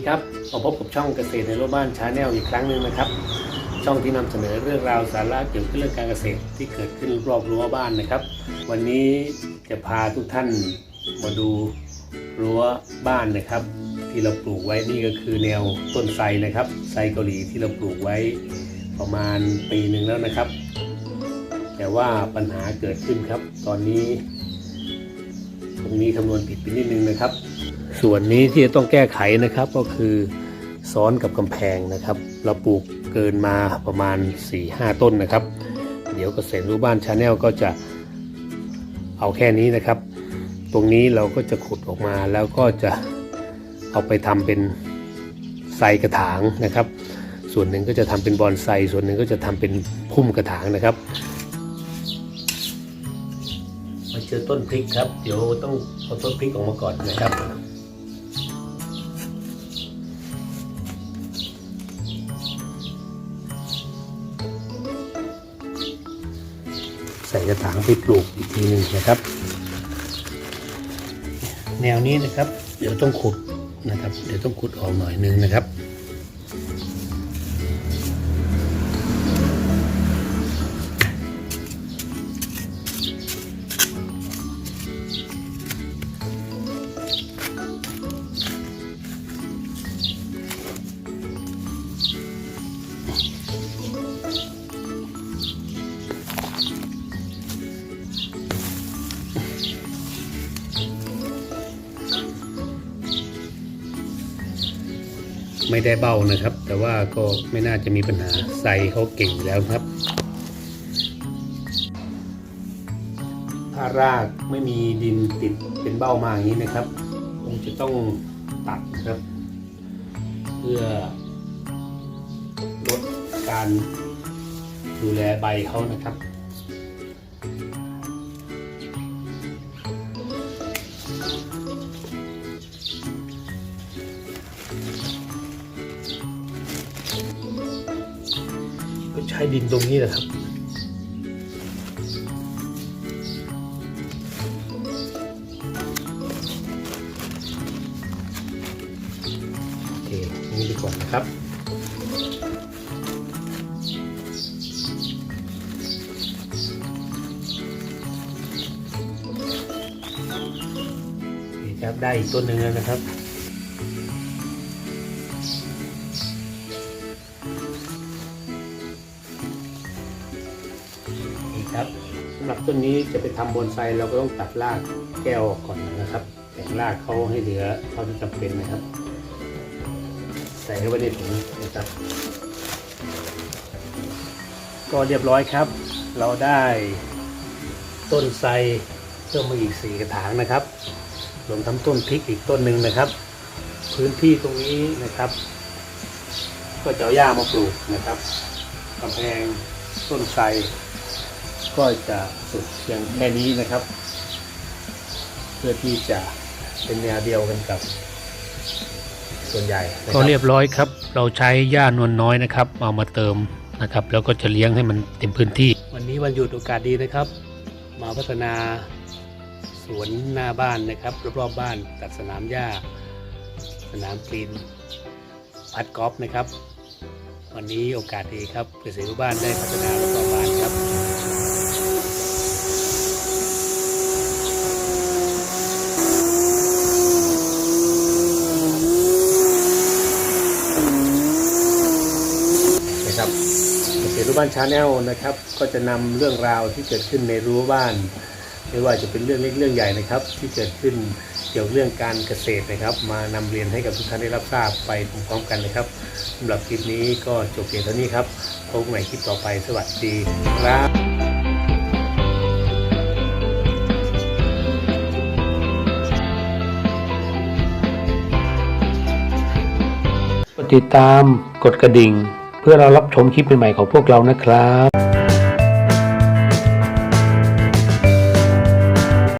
ดีครับมาพบกับช่องเกษตรในรั้วบ้านชาแนลอีกครั้งหนึ่งนะครับ ช่องที่นำเสนอเรื่องราวสาระเกี่ยวกับเรื่องการเกษตรที่เกิดขึ้นรอบรั้วบ้านนะครับ วันนี้จะพาทุกท่านมาดูรั้วบ้านนะครับ ที่เราปลูกไว้นี่ก็คือแนวต้นไทรนะครับไทรเกาหลีที่เราปลูกไว้ประมาณปีหนึ่งแล้วนะครับ แต่ว่าปัญหาเกิดขึ้นครับ ตอนนี้ ตรงนี้คำนวณผิดไปนิดนึงนะครับ ส่วนนี้ที่จะต้องแก้ไขนะครับก็คือซ้อนกับกำแพงนะครับ เราปลูกเกินมาประมาณ 4-5 ต้นนะครับ เดี๋ยวเกษตรรู้บ้านชาแนลก็จะเอาแค่นี้นะครับ ตรงนี้เราก็จะขุดออกมาแล้วก็จะเอาไปทำเป็นไซกระถางนะครับ ส่วนหนึ่งก็จะทำเป็นบอนไซส่วนหนึ่งก็จะทำเป็นพุ่มกระถางนะครับมาเจอต้นพริกครับ เดี๋ยวต้องเอาต้นพริกออกมาก่อนนะครับ ใส่กระถางไปปลูกอีกทีหนึ่งนะครับ แนวนี้นะครับ เดี๋ยวต้องขุดนะครับ เดี๋ยวต้องขุดออกหน่อยหนึงนะครับ ไม่ได้เบ้านะครับ แต่ว่าก็ไม่น่าจะมีปัญหาใส่เขาเก่งแล้วครับถ้ารากไม่มีดินติดเป็นเบ้ามาอย่างนี้นะครับคงจะต้องตัดนะครับ เพื่อลดการดูแลใบเขานะครับ ใช้ดินตรงนี้แหละครับ โอเค นี่ดีกว่านะครับนี่ครับได้อีกต้นหนึ่งแล้วนะครับ ครับสำหรับต้นนี้จะไปทำบอนไซเราก็ต้องตัดรากแก้วออกก่อนนะครับแต่งรากเขาให้เหลือเท่าที่จำเป็นนะครับ ใส่เข้าไปในถุงนะครับ ก็เรียบร้อยครับ เราได้ต้นไทรเพิ่มมาอีกสี่กระถางนะครับรวมทั้งต้นพริกอีกต้นหนึ่งนะครับ พื้นที่ตรงนี้นะครับ ก็จะเอาหญ้ามาปลูกนะครับกำแพงต้นไทร ก็จะสุดเพียงแค่นี้นะครับ เพื่อที่จะเป็นแนวเดียวกันกับ ส่วนใหญ่ก็เรียบร้อยครับ เราใช้หญ้านวลน้อยนะครับ เอามาเติมนะครับ แล้วก็จะเลี้ยงให้มันเต็มพื้นที่ วันนี้วันหยุดโอกาสดีนะครับ มาพัฒนาสวนหน้าบ้านนะครับรอบๆบ้านตัดสนามหญ้า สนามกรีนพัดกอล์ฟนะครับ วันนี้โอกาสดีครับเกษตรบ้านได้พัฒนารอบๆบ้านครับ นะครับเกษต รรูปบ้านชาแนลนะครับ ก็จะนำเรื่องราวที่เกิดขึ้นในรั้วบ้าน ไม่ว่าจะเป็นเรื่องเล็กเรื่องใหญ่นะครับ ที่เกิดขึ้นเกี่ยวกับเรื่องการเกษตรนะครับ มานำเรียนให้กับทุกท่านได้รับทราบไปพร้อมๆกันนะครับสำหรับคลิปนี้ก็จบเพียงเท่านี้ครับพบกันใหม่คลิปต่อไปสวัสดีครับติดตามกดกระดิ่ง เพื่อเรารับชมคลิปใหม่ๆของพวกเรานะครับ